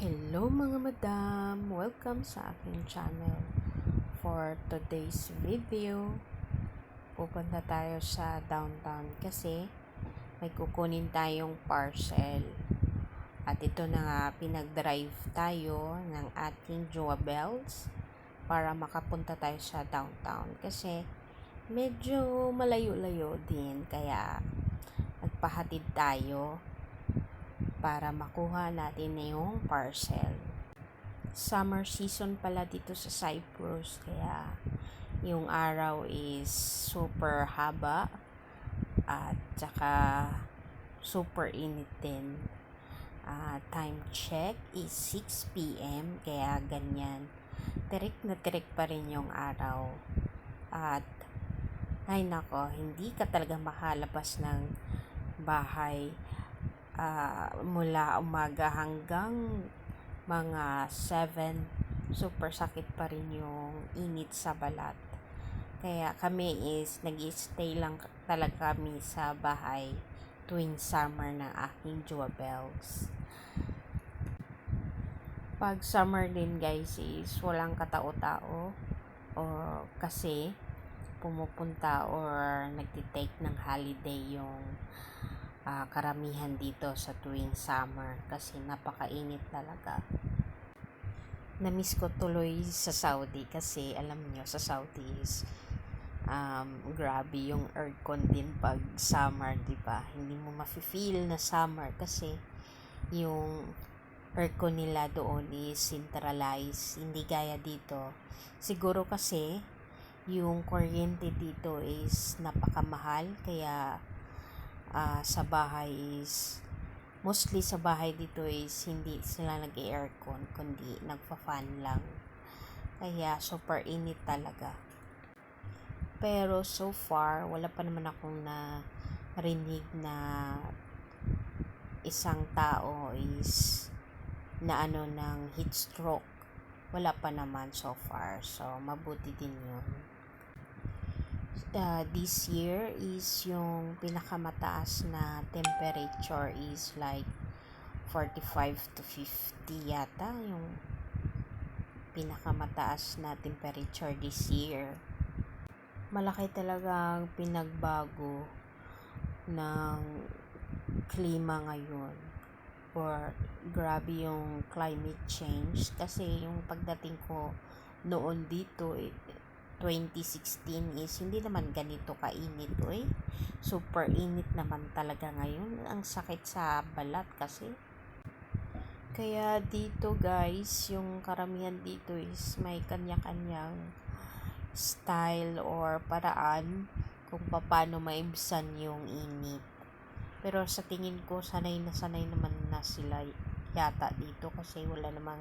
Hello mga madam! Welcome sa aking channel. For today's video, pupunta tayo sa downtown kasi may kukunin tayong parcel. At ito na nga, pinag-drive tayo ng ating Joabels para makapunta tayo sa downtown. Kasi medyo malayo-layo din, kaya nagpahatid tayo para makuha natin na yung parcel. Summer season pala dito sa Cyprus, kaya yung araw is super haba at saka super init din. Uh, time check is 6 p.m. kaya ganyan. Tirik na tirik pa rin yung araw. At ay nako, hindi ka talaga makalabas ng bahay uh, mula umaga hanggang mga 7 super sakit pa rin yung init sa balat. Kaya kami is nag stay lang talaga kami sa bahay tuwing summer ng aking jewels pag summer din guys is walang katao-tao or kasi pumupunta or nagtitake ng holiday yung uh, karamihan dito sa tuwing summer kasi napakainit talaga. Namiss ko tuloy sa Saudi kasi alam nyo sa Saudi is um, grabe yung aircon din pag summer, di ba? Hindi mo mafe-feel na summer kasi yung aircon nila doon is centralized, hindi gaya dito. Siguro kasi yung kuryente dito is napakamahal kaya uh, sa bahay is mostly sa bahay dito is hindi sila nag-aircon kundi nagfa-fan lang. Kaya super init talaga. Pero so far wala pa naman akong na rinig na isang tao is na ano ng heat stroke. Wala pa naman so far. So mabuti din yun uh, this year is yung pinakamataas na temperature is like 45 to 50 yata yung pinakamataas na temperature this year. Malaki talagang pinagbago ng klima ngayon or grabe yung climate change kasi yung pagdating ko noon dito eh, 2016 is hindi naman ganito kainit oy. Super init naman talaga ngayon. Ang sakit sa balat kasi. Kaya dito guys, yung karamihan dito is may kanya-kanyang style or paraan kung paano maibsan yung init. Pero sa tingin ko, sanay na sanay naman na sila yata dito kasi wala namang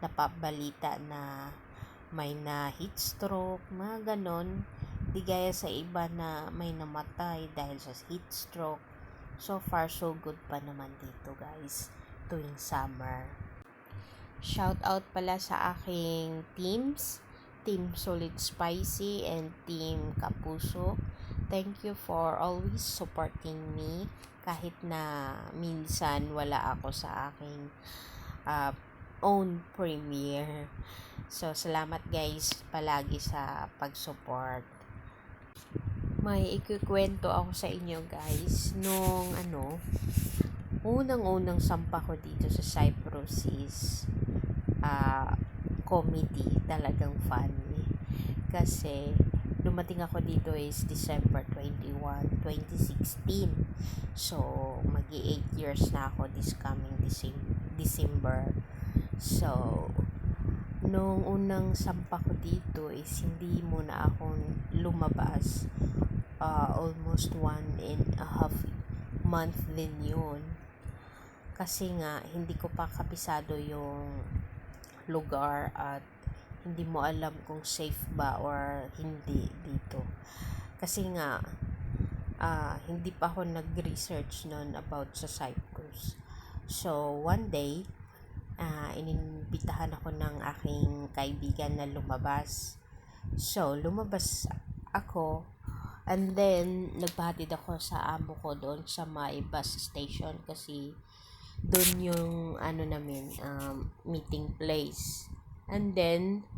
napabalita na may na heat stroke, mga ganon. Di gaya sa iba na may namatay dahil sa heat stroke. So far, so good pa naman dito guys, tuwing summer. Shout out pala sa aking teams, Team Solid Spicy and Team Kapuso. Thank you for always supporting me kahit na minsan wala ako sa aking uh, own premiere. So, salamat guys palagi sa pag-support. May ikikwento ako sa inyo guys nung ano, unang-unang sampa ko dito sa Cyprus is uh, comedy. Talagang funny. Kasi, dumating ako dito is December 21, 2016. So, magi 8 years na ako this coming December. So, nung unang sampa ko dito is hindi muna akong lumabas. Uh, almost one and a half month din yun. Kasi nga, hindi ko pa kapisado yung lugar at hindi mo alam kung safe ba or hindi dito. Kasi nga, uh, hindi pa ako nag-research noon about sa Cyprus. So, one day, uh, inimbitahan ako ng aking kaibigan na lumabas. So, lumabas ako and then nagpahatid ako sa amo ko doon sa may bus station kasi doon yung ano namin, um, meeting place. And then,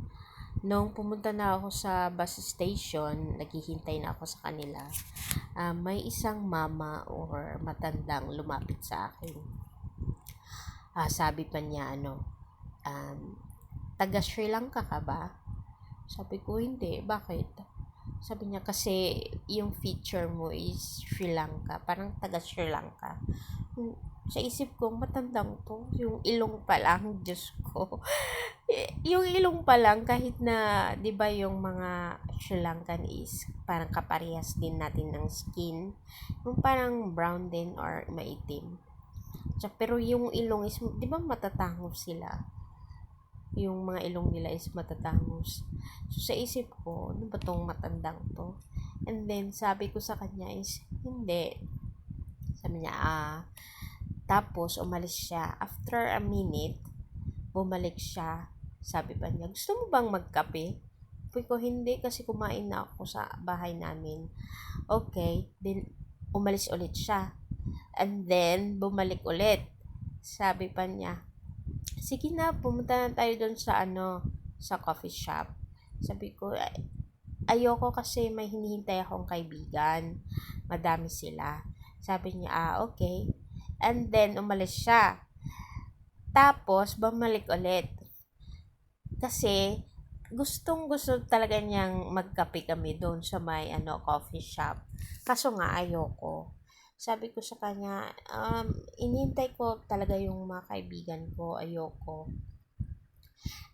nung pumunta na ako sa bus station, naghihintay na ako sa kanila, um, may isang mama or matandang lumapit sa akin. Ah, sabi pa niya, ano, um, taga Sri Lanka ka ba? Sabi ko, hindi. Bakit? Sabi niya, kasi yung feature mo is Sri Lanka. Parang taga Sri Lanka. Sa isip ko, matandang to. Yung ilong pa lang, Diyos ko. yung ilong pa lang, kahit na, di ba yung mga Sri Lankan is parang kaparehas din natin ng skin. Yung parang brown din or maitim. Pero yung ilong is, di ba matatangos sila? Yung mga ilong nila is matatangos. So, sa isip ko, ano ba tong matandang to? And then, sabi ko sa kanya is, hindi. Sabi niya, ah, tapos, umalis siya. After a minute, bumalik siya. Sabi pa niya, gusto mo bang magkape? Sabi ko, hindi kasi kumain na ako sa bahay namin. Okay, then umalis ulit siya. And then, bumalik ulit. Sabi pa niya, sige na, pumunta na tayo doon sa ano, sa coffee shop. Sabi ko, "Ay- ayoko kasi may hinihintay akong kaibigan. Madami sila. Sabi niya, ah, okay. And then, umalis siya. Tapos, bumalik ulit. Kasi, gustong gusto talaga niyang magkape kami doon sa may ano, coffee shop. Kaso nga, ayoko. Sabi ko sa kanya, um, inintay ko talaga yung mga kaibigan ko, ayoko.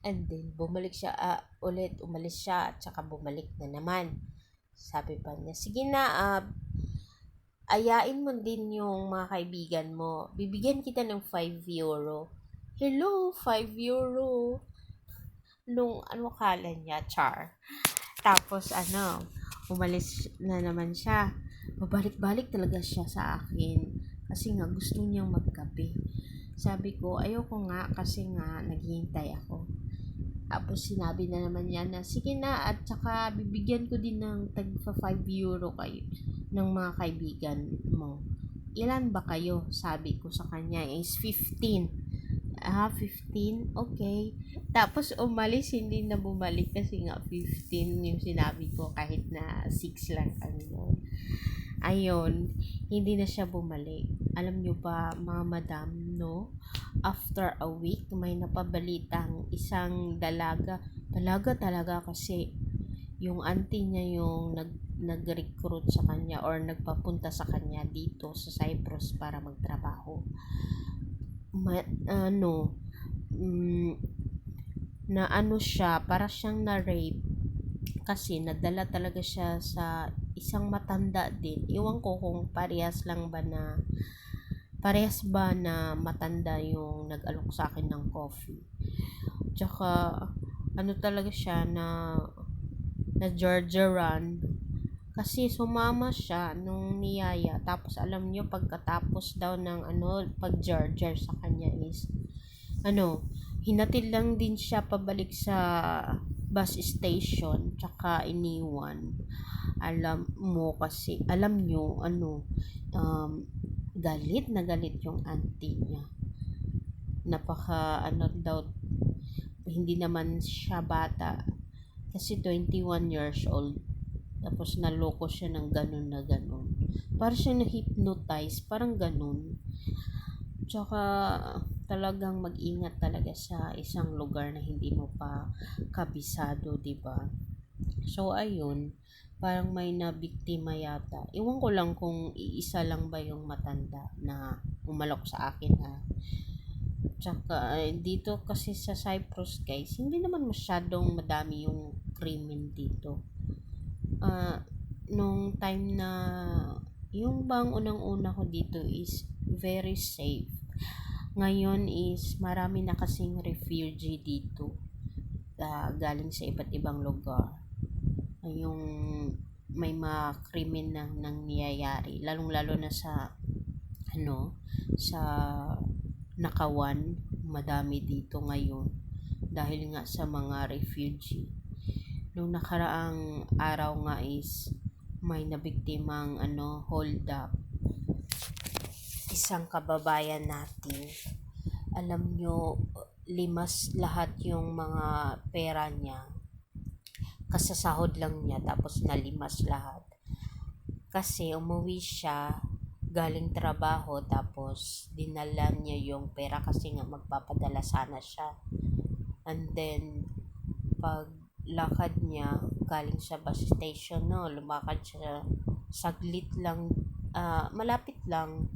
And then, bumalik siya ah, ulit, umalis siya, at saka bumalik na naman. Sabi pa niya, sige na, ah, ayain mo din yung mga kaibigan mo. Bibigyan kita ng 5 euro. Hello, 5 euro. Nung ano kala niya, char. Tapos ano, umalis na naman siya. Babalik-balik talaga siya sa akin. Kasi nga gusto niyang magkape. Sabi ko, ayoko nga kasi nga naghihintay ako. Tapos sinabi na naman niya na, sige na, at saka bibigyan ko din ng tag 5 euro kayo ng mga kaibigan mo. Ilan ba kayo? Sabi ko sa kanya is 15. Ah, 15? Okay. Tapos umalis, hindi na bumalik kasi nga 15 yung sinabi ko kahit na 6 lang kami noon. Ayun, hindi na siya bumalik. Alam nyo ba, mga madam, no? After a week, may napabalitang isang dalaga. Dalaga talaga kasi yung auntie niya yung nag nag-recruit sa kanya or nagpapunta sa kanya dito sa Cyprus para magtrabaho. Ma, ano, mm, na ano siya, para siyang na-rape kasi nadala talaga siya sa isang matanda din. Iwan ko kung parehas lang ba na parehas ba na matanda yung nag-alok sa akin ng coffee. Tsaka ano talaga siya na na Georgia Run kasi sumama siya nung niyaya tapos alam niyo pagkatapos daw ng ano pag Georgia sa kanya is ano hinatid lang din siya pabalik sa bus station tsaka iniwan. Alam mo kasi alam nyo ano um, galit na galit yung auntie niya. Napaka ano daw hindi naman siya bata. Kasi 21 years old. Tapos naloko siya ng ganun na ganun. Para siya na-hypnotize parang ganun. Tsaka talagang mag-ingat talaga sa isang lugar na hindi mo pa kabisado, 'di ba? So ayun, parang may nabiktima yata. Iwan ko lang kung iisa lang ba yung matanda na umalok sa akin ha. Tsaka eh, dito kasi sa Cyprus guys, hindi naman masyadong madami yung krimen dito. Ah, nung time na yung bang unang-una ko dito is very safe ngayon is marami na kasing refugee dito uh, galing sa iba't ibang lugar. Yung may mga krimen na nang niyayari lalong lalo na sa ano sa nakawan madami dito ngayon dahil nga sa mga refugee. Nung nakaraang araw nga is may nabiktimang ano hold up isang kababayan natin. Alam nyo, limas lahat yung mga pera niya. Kasasahod lang niya, tapos nalimas lahat. Kasi umuwi siya, galing trabaho, tapos dinala niya yung pera kasi nga magpapadala sana siya. And then, pag lakad niya, galing sa bus station, no, lumakad siya saglit lang, ah, malapit lang,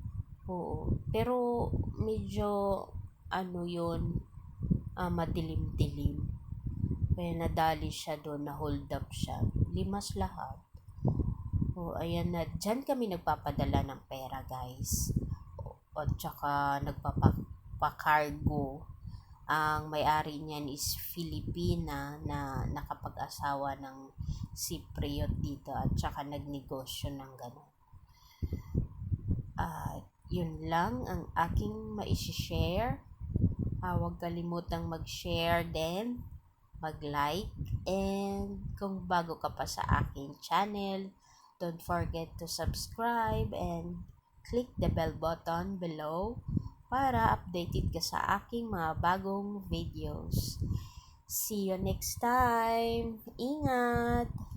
oo. Pero, medyo, ano yun, ah, madilim-dilim. Kaya nadali siya doon, na hold up siya. Limas lahat. O, ayan na. Diyan kami nagpapadala ng pera, guys. O, at saka nagpapakargo. Ang may-ari niyan is Filipina na nakapag-asawa ng Cypriot dito at saka nagnegosyo ng gano'n. At yun lang ang aking maisishare. Uh, huwag kalimutang mag-share din, mag-like, and kung bago ka pa sa aking channel, don't forget to subscribe and click the bell button below para updated ka sa aking mga bagong videos. See you next time. Ingat!